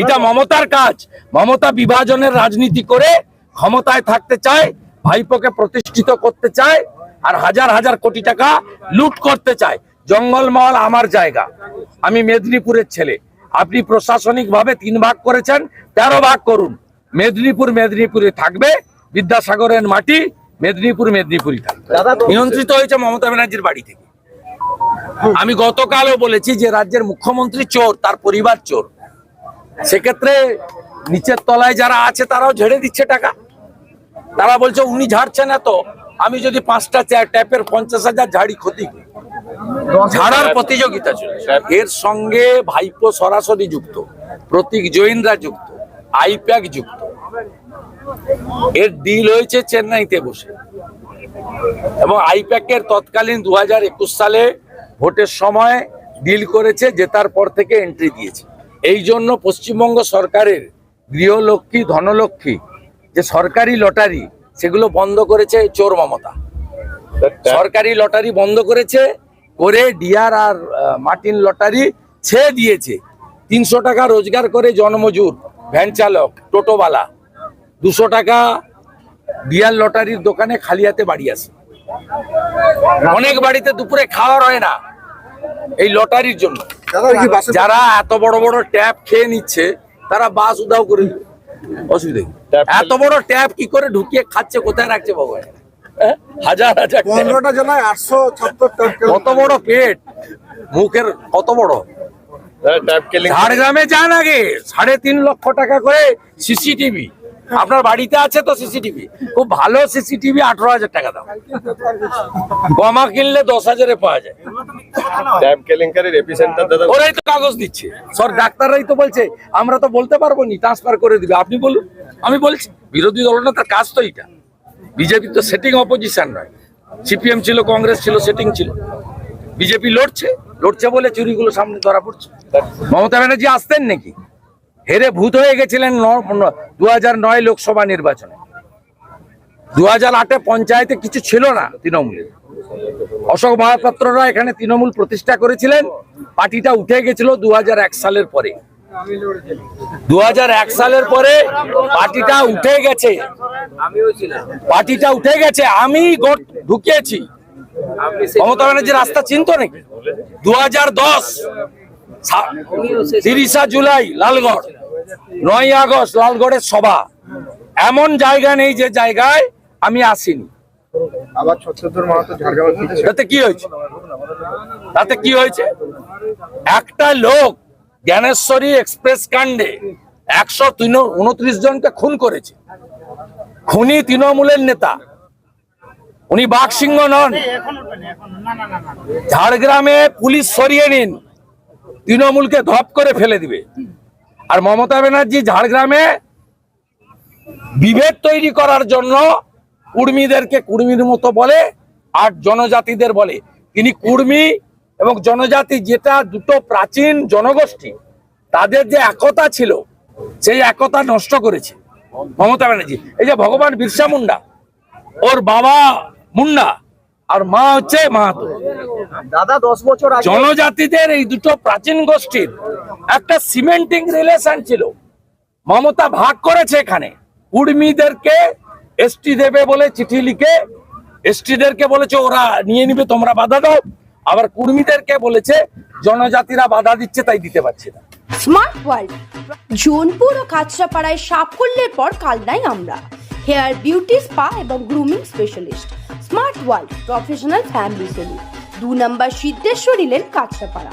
এটা মমতার কাজ। মমতা বিভাজনের রাজনীতি করে ক্ষমতায় থাকতে চায় ভাইপোকে প্রতিষ্ঠিত করতে চায় আর হাজার হাজার কোটি টাকা লুট করতে চায়। জঙ্গলমহল আমার জায়গা। আমি মেদিনীপুরের ছেলে। আপনি প্রশাসনিক ভাবে তিন ভাগ করেছেন তেরো ভাগ করুন। মেদিনীপুর মেদিনীপুরে থাকবে বিদ্যাসাগরের মাটি মেদিনীপুর মেদিনীপুরই থাকবে। নিয়ন্ত্রিত হয়েছে মমতা ব্যানার্জির বাড়ি থেকে। আমি গতকালও বলেছি যে রাজ্যের মুখ্যমন্ত্রী চোর তার পরিবার চোর। সেক্ষেত্রে নিচের তলায় যারা আছে তারাও ঝেড়ে দিচ্ছে টাকা। তারা বলছে উনি ঝাড়ছেন এত আমি যদি পাঁচটা ট্যাপের পঞ্চাশ হাজার ঝাড়ি ক্ষতি ঝাড়ার প্রতিযোগিতা চলছে। এর সঙ্গে ভাইপো সরাসরি যুক্ত প্রতীক জৈনরা যুক্ত আইপ্যাক যুক্ত। এর ডিল হয়েছে চেন্নাইতে বসে। এবং আইপ্যাকের তৎকালীন দু হাজার একুশ সালে ভোটের সময় ডিল করেছে জেতার পর থেকে এন্ট্রি দিয়েছে। এই জন্য পশ্চিমবঙ্গ সরকারের গৃহলক্ষ্মী, ধনলক্ষ্মী, যে সরকারি লটারি, সেগুলো বন্ধ করেছে চোর মমতা। সরকারি লটারি বন্ধ করেছে, করে ডিয়ার আর মার্টিন লটারি ছেড়ে দিয়েছে। তিনশো টাকা রোজগার করে জনমজুর, ভ্যান চালক, টোটোওয়ালা। দুশো টাকা ডিয়ার লটারির দোকানে খালি হাতে বাড়ি আসে। অনেক বাড়িতে দুপুরে খাওয়া হয় না। এই লটারির জন্য। যারা এত বড় বড় ট্যাপ খেয়ে নিচ্ছে তারা বাস উদাও করে দিবে। অসুবিধা কি? এত বড় ট্যাপ কি করে ঢুকিয়ে খাচ্ছে কোথায় রাখছে ভগবান হ্যাঁ? হাজার হাজার পনেরোটা জেলায় আটশো কত বড় পেট? মুখের কত বড়? ঝাড়গ্রামে যান আগে। সাড়ে তিন লক্ষ টাকা করে সিসিটিভি। আপনার বাড়িতে আছে তো সিসিটিভি? খুব ভালো সিসিটিভি আঠারো হাজার টাকা দাম। কমা কিনলে দশ হাজারে পাওয়া যায়। ট্যাব কেলেঙ্কারির এপিসেন্টার দাদা। ওরাই তো কাগজ দিচ্ছে। সর ডাক্তাররাই তো বলছে আমরা তো বলতে পারব নি ট্রান্সফার করে দিবে। আপনি বলুন আমি বলছি বিরোধী দলটা তার কাজ তো এটা বিজেপি তো সেটিং অপোজিশন নয়। সিপিএম ছিল কংগ্রেস ছিল সেটিং ছিল। বিজেপি লড়ছে লড়ছে বলে চুরিগুলো সামনে ধরা পড়ছে। মমতা ব্যানার্জি আসতেন নাকি? হেরে ভূত হয়ে গেছিলেন দু হাজার নয় লোকসভা নির্বাচনে। দু হাজার আটে পঞ্চায়েতে কিছু ছিল না তৃণমূলের অশোক মহাপাত্ররা এখানে তৃণমূল প্রতিষ্ঠা করেছিলেন। পার্টিটা উঠে গেছিল দু হাজার এক সালের পরে। দু হাজার এক সালের পরে পার্টিটা উঠে গেছে। পার্টিটা উঠে গেছে, আমি গোট ঢুকিয়েছি। মমতা ব্যানার্জি রাস্তা চিনত নাকি? দু হাজার দশ তিরিশা জুলাই লালগড় নয় আগস্ট লালগড়ের সভা। এমন জায়গা নেই যে জায়গায় আমি আসিনি। আবার ছত্রধর মাহাতো ঝাড়গ্রামে তাতে কি হয়েছে? তাতে কি হয়েছে? একটা লোক জ্ঞানেশ্বরী এক্সপ্রেস কাণ্ডে একশো উনত্রিশ জনকে খুন করেছে। খুনি তৃণমূলের নেতা। উনি বাঘসিংহ নন। ঝাড়গ্রামে পুলিশ সরিয়ে নিন। তৃণমূলকে ধপ করে ফেলে দিবে। আর মমতা ব্যানার্জি ঝাড়গ্রামে বিভেদ তৈরি করার জন্য কুর্মীদেরকে কুর্মীর মতো বলে আর জনজাতিদের বলে। তিনি কুর্মী এবং জনজাতি যেটা দুটো প্রাচীন জনগোষ্ঠী তাদের যে একতা ছিল সেই একতা নষ্ট করেছে। মমতা ব্যানার্জি এই যে ভগবান বিরসা মুন্ডা ওর বাবা মুন্ডা আর মা হচ্ছে মাহাতো। দাদা দশ বছর জনজাতিদের এই দুটো প্রাচীন গোষ্ঠীর একটা সিমেন্টিং রিলেশন ছিল। মমতা ভাগ করেছে এখানে। কুর্মীদেরকে এসটি দেবে বলে চিঠি লিখে এসটিদেরকে বলেছে, ওরা নিয়ে নিবে, তোমরা বাধা দাও। আবার কুর্মীদেরকে বলেছে, জনজাতিরা বাধা দিচ্ছে, তাই দিতে পারছে না। স্মার্ট ওয়ার্ল্ড জোনপুর ও কাঁচরাপাড়ায় সাফল্যের পর কালনাই আমরা। হেয়ার বিউটি স্পা এবং grooming specialist. Smart world professional family salon দু নম্বর সিদ্ধেশ্বরী লেন কাঁচরাপাড়া।